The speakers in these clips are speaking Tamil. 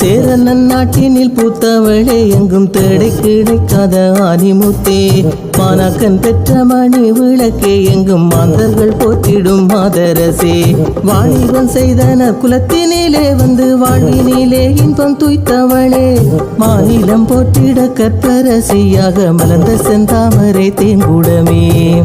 சேரனன் நாட்டினில் பூத்தவளே எங்கும் தேடை கிடைக்காத ஆதிமுத்தே. மாணாக்கன் பெற்ற மணி விளக்கே எங்கும் மாந்தர்கள் போற்றிடும் மாதரசே. வாணிபம் செய்தன குலத்தினிலே வந்து வாழ்வினிலே இன்பம் துய்த்தவளே. மாநிலம் போற்றிட கற்பரசியாக மலர்ந்த செந்தாமரை தேங்குடமே.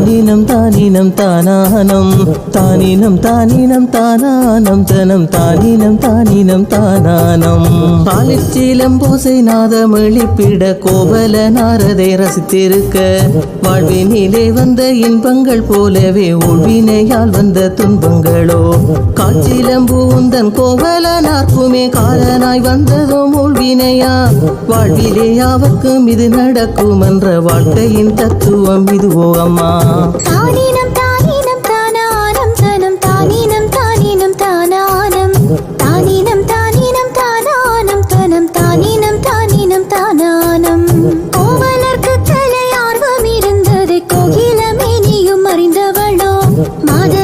தானினம் தானினம் தானானம். தானினம் தானினம் தானானம் தனம் தானினம் தானினம் தானானம். பாலிச்சீலம் பூசை நாதம் எழுப்பிட கோவல நாரதை ரசித்திருக்க. வாழ்வினிலே வந்த இன்பங்கள் போலவே ஒழினையால் வந்த துன்பங்களோ. காட்சிலம்பு உந்தன் கோவல நாற்குமே காலனாய் வந்ததும் உள்வினையா வாழ்விலே யாவர்க்கும் இது நடக்கும் என்ற வாழ்க்கையின் தத்துவம் இதுவோ அம்மா. தானினம் அறிந்தவளோ மாதவியின்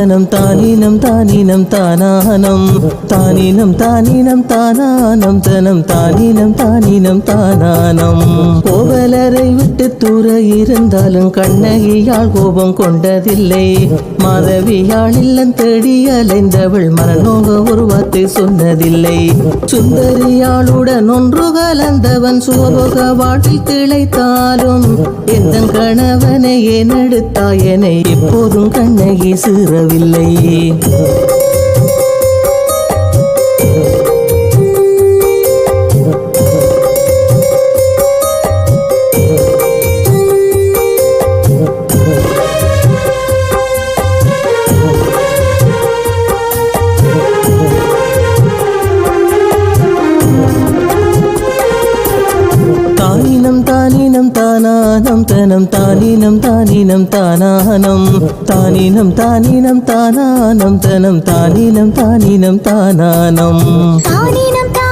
தானானம் தானினம் தானினம் தானானம். தானினம் தானினம் தானானம். தனம் தானினம் தானினம் தானானம். கோவலரை விட்டு தூர இருந்தாலும் கண்ணகியால் கோபம் கொண்டதில்லை. மாதவியாள் இல்லம் தேடி அலைந்தவள் மனநோக ஒரு வார்த்தை சொன்னதில்லை. சுந்தரியாளுடன் ஒன்று கலந்தவன் சுகபோக வாழ்வில் திளைத்தாலும் எந்த கணவனை ஏனெடுத்தாயனை எப்போதும் கண்ணகி சிறவி சீறவில்லை தானினம் தானினம் தானானம் தனம் தானினம் தான். தானினம் தானானம் தானினம் தானினம் தானானம் தனம் தானினம் தானினம் தானானம். தானினம் தானினம்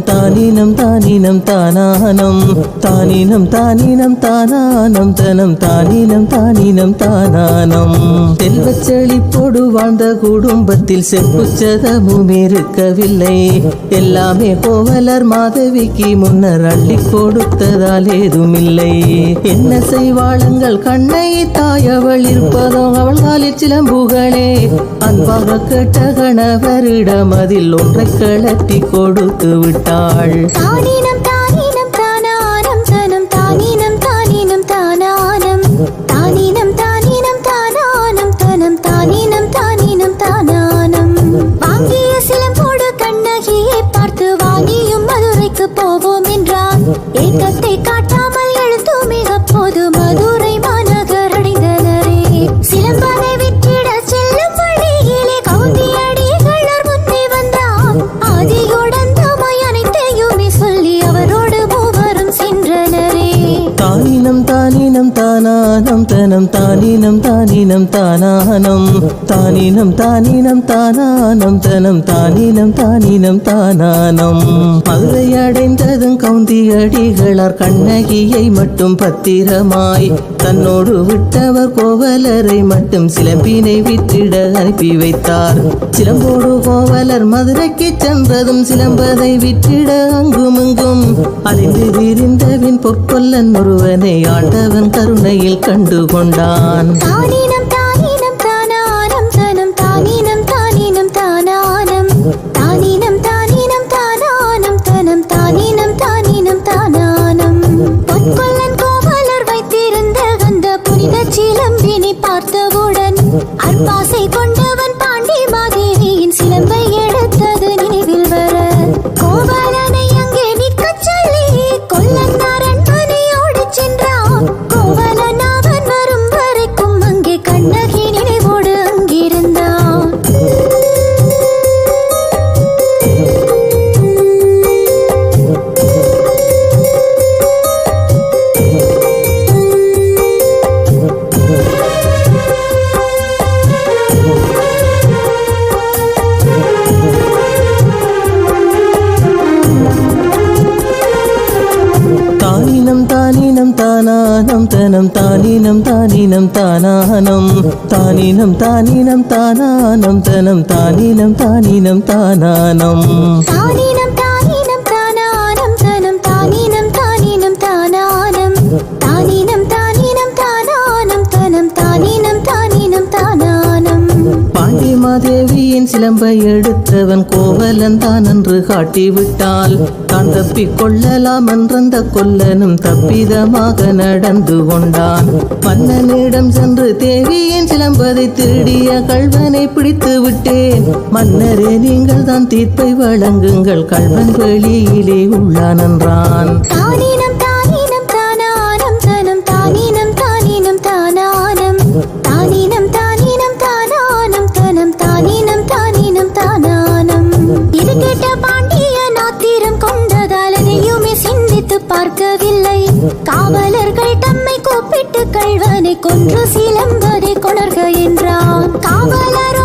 தானானம் தனம் தானினம் தானினம் தானானம் தானினம் தானினம் தானானம் தனம் தானினம் தானினம் தானானம். செல்வச் செழிப்போடு வாழ்ந்த குடும்பத்தில் செப்புச்சதமும் இருக்கவில்லை. எல்லாமே கோவலர் மாதவிக்கு முன்னர் அள்ளி கொடுத்ததால் ஏதுமில்லை. என்ன செய்வாளுங்கள்? கண்ணை தாயவள் இருப்பதோ அவள் காலில் சிலம்புகளே. அன்பாக கேட்ட கணவரிடம் அதில் ஒன்றை கலட்டி கொடுத்து விட்டாள். ஏக்கத்தை காட்டாமல் எழுத்துமே அப்போது மதுரை மாநகர் அடைந்தனரே சிலம்பனை விட்டிட செல்லும் வழியிலே கவுந்தி அடிகளர் முன்னே வந்தார் ஆதியுடன் தமாய் அனைத்தையுமே சொல்லி அவரோடு மூவரும் சென்றனரே. தானினம் தானினம் தானானம் தனம் தான் தானினம் தானினம் தானானம். தானினம் தானினம் தானானம். தனம் தானினம் தானினம் தானானம். மதுரை அடைந்ததும் கவுந்தி அடிகளார் கண்ணகியை மட்டும் பத்திரமாய் தன்னோடு விட்டவர் கோவலரை மட்டும் சிலம்பினை விற்றிட அனுப்பி வைத்தார். சிலம்போடு கோவலர் மதுரைக்கு சென்றதும் சிலம்பதை விற்றிட அங்குமிங்கும். அலைந்து விரிந்தவின் பொற்கொல்லன் ஒருவனை ஆண்டவன் கருணையில் கண்டு கொண்டான். தானினம் தானினம் தானினம் தானானம் தனம் தானினம் தானினம் தானானம். தானினம் தானினம் தானானம் தனம் தானினம் தானினம் தானானம். தானினம் சிலம்பை எடுத்தவன் கோவலன் தான் என்று காட்டிவிட்டால் தான் தப்பிக் கொள்ளலாம் என்றந்த கொல்லனும் தப்பிதமாக நடந்து கொண்டான். மன்னனிடம் சென்று தேவியின் சிலம்பதை திருடிய கள்வனை பிடித்து விட்டேன். மன்னரே நீங்கள் தான் தீர்ப்பை வழங்குங்கள் கள்வன் வெளியிலே உள்ளான் என்றான். காவலர்கள் தம்மை கூப்பிட்டு கள்வனை கொன்று சிலம்பதை கொணர்க என்றான். காவலரோடவன்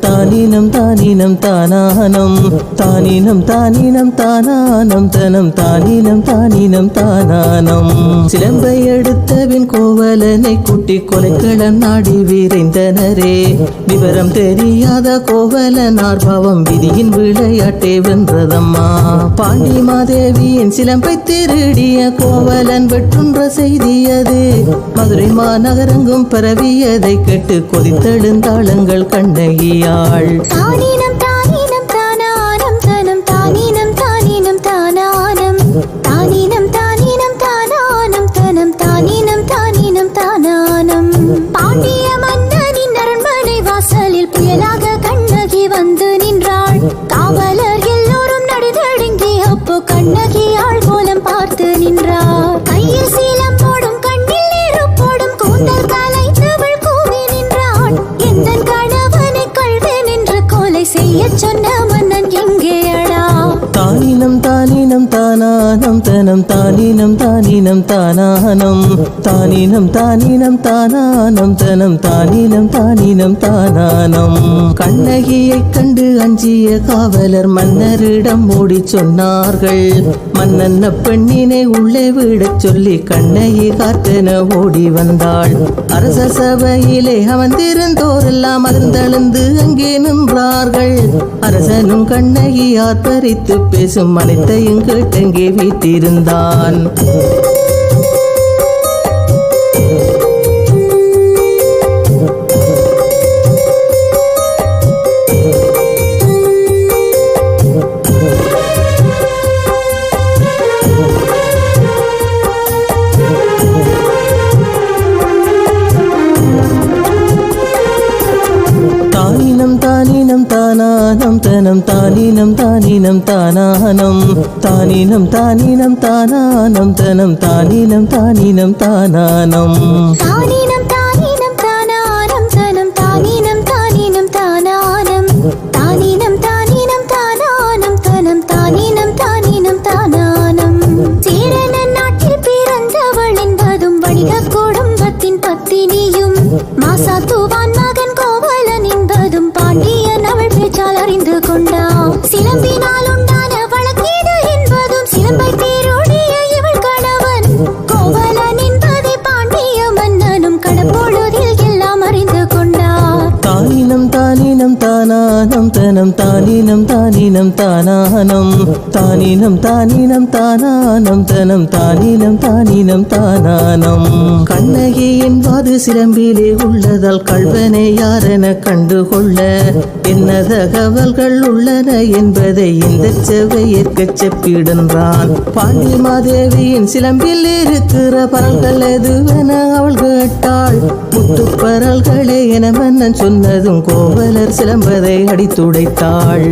தானினம் தானினம் தானானம். தானினம் தானினம் தானானம். தனம் தானினம் தானினம் தானானம். சிலம்பை எடுத்தவின் கோவலனை குட்டி கொலைக்களம் நாடி விரைந்தனரே. விவரம் தெரியாத கோவலன் பாவம் விதியின் விளையாட்டே வென்றதம்மா. பாண்டி மாதேவியின் சிலம்பை திருடிய கோவலன் வெற்றுன்ற செய்தியது மதுரை மாநகரங்கும் பரவியதை கேட்டு கொதித்தெழுந்தாளங்கள் கண்ணகியா. தானினம் தானானம் தனம் தானினம் தானினம் தானானம். தானினம் தானினம் தானானம் தனம் தானினம் தானினம் தானானம். கண்ணகியைக் கண்டு அஞ்சிய காவலர் மன்னரிடம் ஓடிச் சொன்னார்கள். மன்னன் பெண்ணினை உள்ளே விடச் சொல்லி கண்ணகி காத்தென ஓடி வந்தாள். அரச சபையிலே அமர்ந்திருந்தோரெல்லாம் அதிர்ந்தெழுந்து அங்கே நின்றார்கள். அரசனும் கண்ணகி ஆர்ப்பரித்து பேசும் அனைத்தையும் கேட்டங்கே வீட்டிருந்தான். தானம் தானினம் தானினம் தானானம். தானினம் தானினம் தானானம். தனம் தானினம் தானினம் தானானம். தானினம் தானினம் குடும்பத்தின் பத்தினியும். மாசாத்து தானினம் தானானம் தானினம் தானினம் தானானம் தனம் தானினம் தானினம் தானானம். கண்ணகி என்பது சிலம்பிலே உள்ளதால் கல்வனை யாரென கண்டுகொள்ள என்ன தகவல்கள் உள்ளன என்பதை இந்த செவ்வையற்கச் செப்பிடுன்றான் பாண்டி மாதேவியின் சிலம்பில் இருக்கிற பரல்கள் எதுவென அவள் கேட்டாள். முத்துப்பரல்களே என மன்னன் சொன்னதும் கோவலர் சிலம்பதை அடித்துடைத்தாள்.